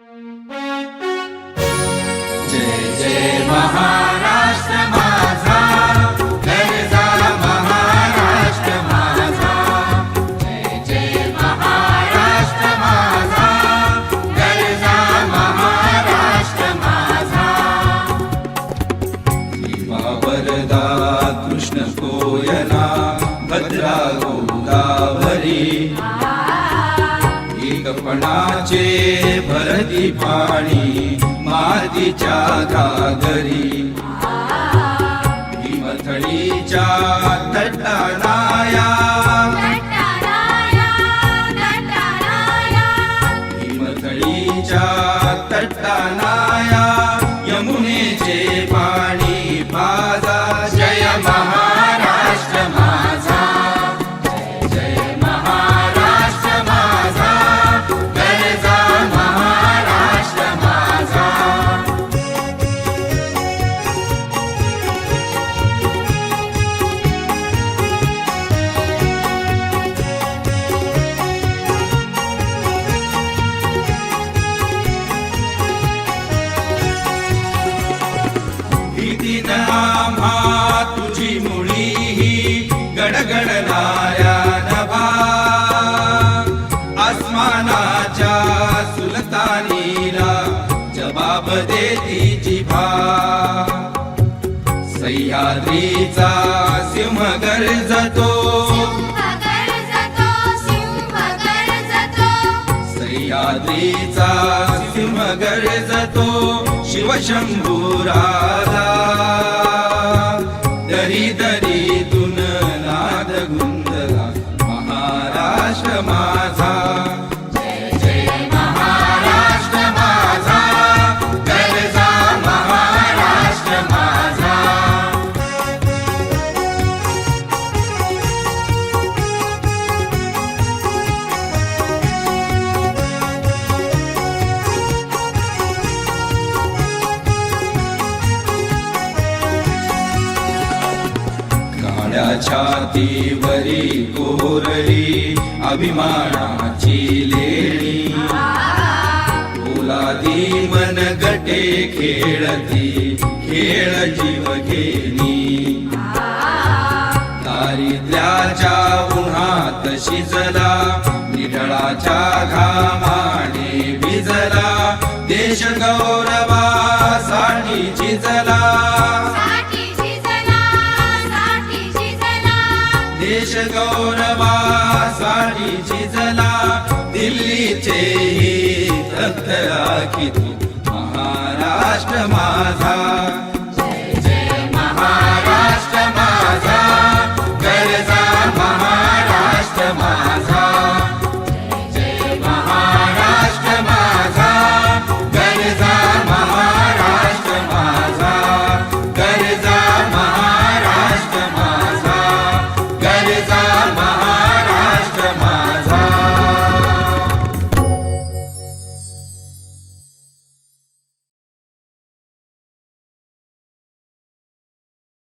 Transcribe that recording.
जय जय महाराष्ट्र माझा कृष्ण भद्रा गोदावरी कपणाचे भरती पाणी मातीच्या घागरी हिमथळीच्या तटानाया हिमथळीच्या तटानाया यमुनेचे पाणी पा गडगडणाऱ्या नभा। आसमानाच्या सुलतानीला जबाब देती जिभा। सह्याद्रीचा सिंह गरजतो सह्याद्रीचा सिंह गरजतो शिवशंभू राधा दरी दरीतून काळ्या छातीवरी कोरली अभिमानाची लेणी. ओलादी मन गटे खेळती खेळ जीव घेणी. दारिद्र्याच्या उन्हात शिजला निढळाच्या घामाने भिजला देश गौर देश गौरवासाठी झिजला दिल्लीचे ही तत्रा किती महाराष्ट्र माझा.